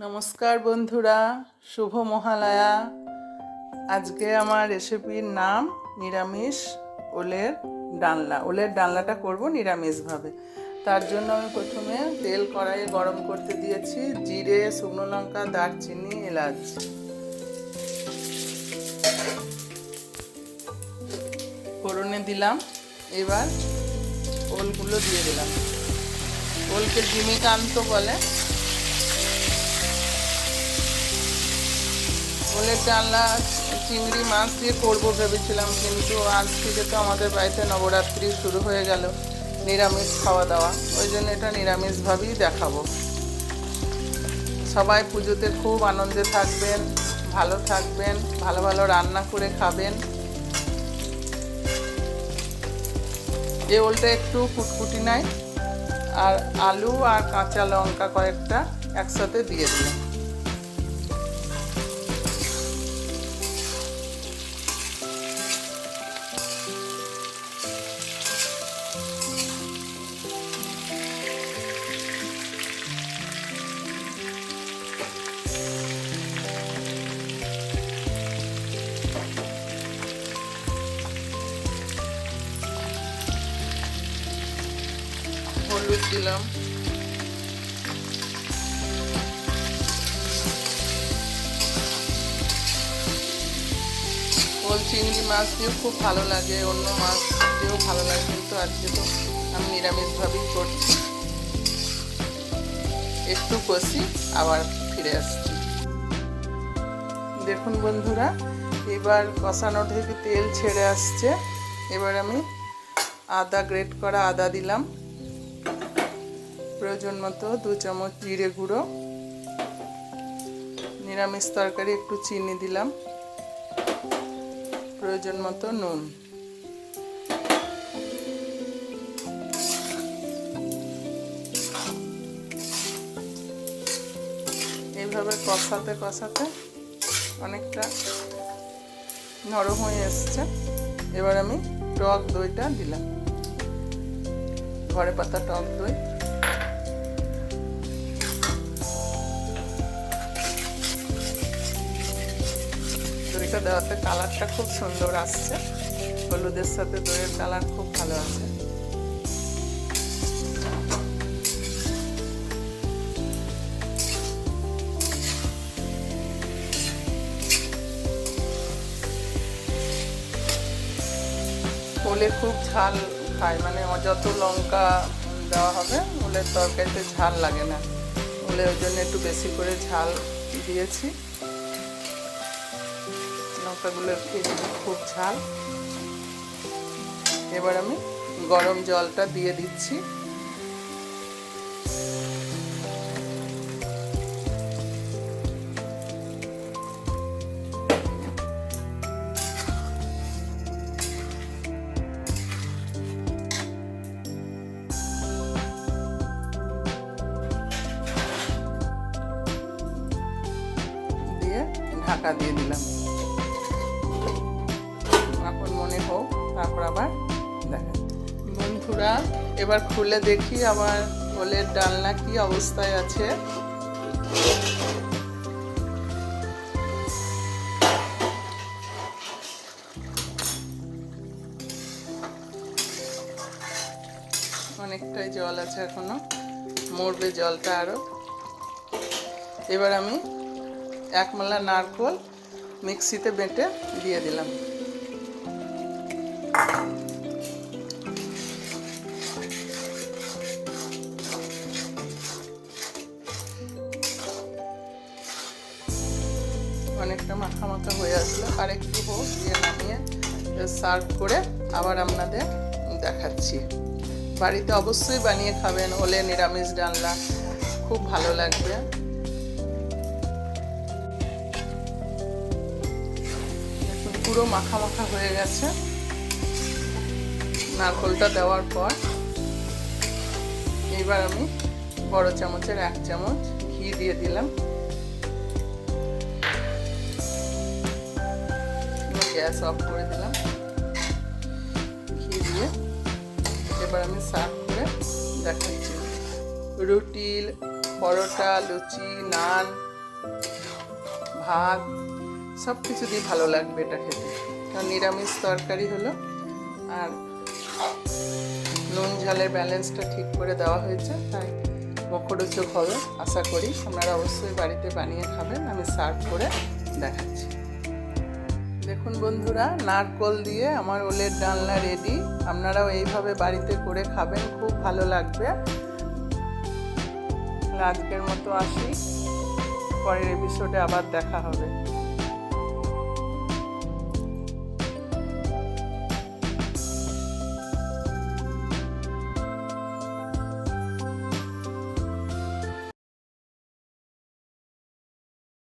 নমস্কার বন্ধুরা, শুভ মহালয়া। আজকে আমার রেসিপির নাম নিরামিষ ওলের ডালনা। ওলের ডালনাটা করব নিরামিষভাবে। তার জন্য আমি প্রথমে তেল কড়াইয়ে গরম করতে দিয়েছি জিরে, শুকনো লঙ্কা, দারচিনি, এলাচ। ফোড়নে দিলাম। এবার ওলগুলো দিয়ে দিলাম। ওলকে জিমিকান্ত বলে। ওলের ডালনা চিংড়ি মাছ দিয়ে করব ভেবেছিলাম, কিন্তু আজ থেকে তো আমাদের বাড়িতে নবরাত্রি শুরু হয়ে গেল, নিরামিষ খাওয়া দাওয়া। ওই জন্য এটা নিরামিষভাবেই দেখাবো। সবাই পুজোতে খুব আনন্দে থাকবেন, ভালো থাকবেন, ভালো ভালো রান্না করে খাবেন। এই ওলটা একটু ফুটফুটি নাই, আর আলু আর কাঁচা লঙ্কা কয়েকটা একসাথে দিয়ে দিলাম। দিলাম। চিংড়ি মাছ দিয়েও খুব ভালো লাগে, অন্য মাছ দিয়েও ভালো লাগে, কিন্তু আজকে তো আমি নিরামিষভাবেই করছি। একটু কষি, আবার ফিরে আসছি। দেখুন বন্ধুরা, এবার কষানো থেকে তেল ছেড়ে আসছে। এবার আমি আদা গ্রেট করা আদা দিলাম। প্রয়োজন মতো দু চামচ জিরে গুঁড়ো, নিরামিষ তরকারি একটু চিনি দিলাম, প্রয়োজন মতো নুন। এইভাবে কষাতে কষাতে অনেকটা নরম হয়ে এসছে। এবার আমি টক দইটা দিলাম। ঘরে পাতা টক দই। দইটা দেওয়াতে কালারটা খুব সুন্দর আসছে। হলুদের সাথে দইয়ের কালার খুব ভালো আছে। ওলে খুব ঝাল খায় মানে যত লঙ্কা দেওয়া হবে ওলের তরকারিতে ঝাল লাগে না। ওলে ওই জন্য একটু বেশি করে ঝাল দিয়েছি। লঙ্কাগুলো একটু খুব ঝাল। এবার আমি গরম জলটা দিয়ে দিচ্ছি। ঢাকা দিয়ে দিলাম। তারপর আবার দেখা বন্ধুরা, এবার খুলে দেখি আবার ওলের ডালনা কি অবস্থায় আছে। অনেকটাই জল আছে এখনও, মরবে জলটা আরও। এবার আমি এক মালা নারকোল মিক্সিতে বেটে দিয়ে দিলাম। অনেকটা মাখা মাখা হয়ে আসলো। আর একটু হোক, দিয়ে নামিয়ে সার্ভ করে আবার আপনাদের দেখাচ্ছি। বাড়িতে অবশ্যই বানিয়ে খাবেন, হলে নিরামিষ ডালনা খুব ভালো লাগবে। পুরো মাখা মাখা হয়ে গেছে। নারকোলটা দেওয়ার পর এবার আমি বড় চামচের এক চামচ ঘি দিয়ে দিলাম। গ্যাস অফ করে দিলাম। ঘি দিয়ে এবার আমি সার্ভ করে দেখাচ্ছি। রুটি, পরোটা, লুচি, নান, ভাত সব কিছু দিয়ে ভালো লাগবে এটা খেতে। নিরামিষ তরকারি হলো, আর নুন ঝালের ব্যালেন্সটা ঠিক করে দেওয়া হয়েছে, তাই মুখরোচক হবে, আশা করি। আপনারা অবশ্যই বাড়িতে বানিয়ে খাবেন, আমি সার্ভ করে দেখাচ্ছি। দেখুন বন্ধুরা, নারকল দিয়ে আমার ওলের ডালনা রেডি আপনারাও এইভাবে বাড়িতে করে খাবেন, খুব ভালো লাগবে। আজকের মতো আসি। পরের এপিসোডে আবার দেখা হবে।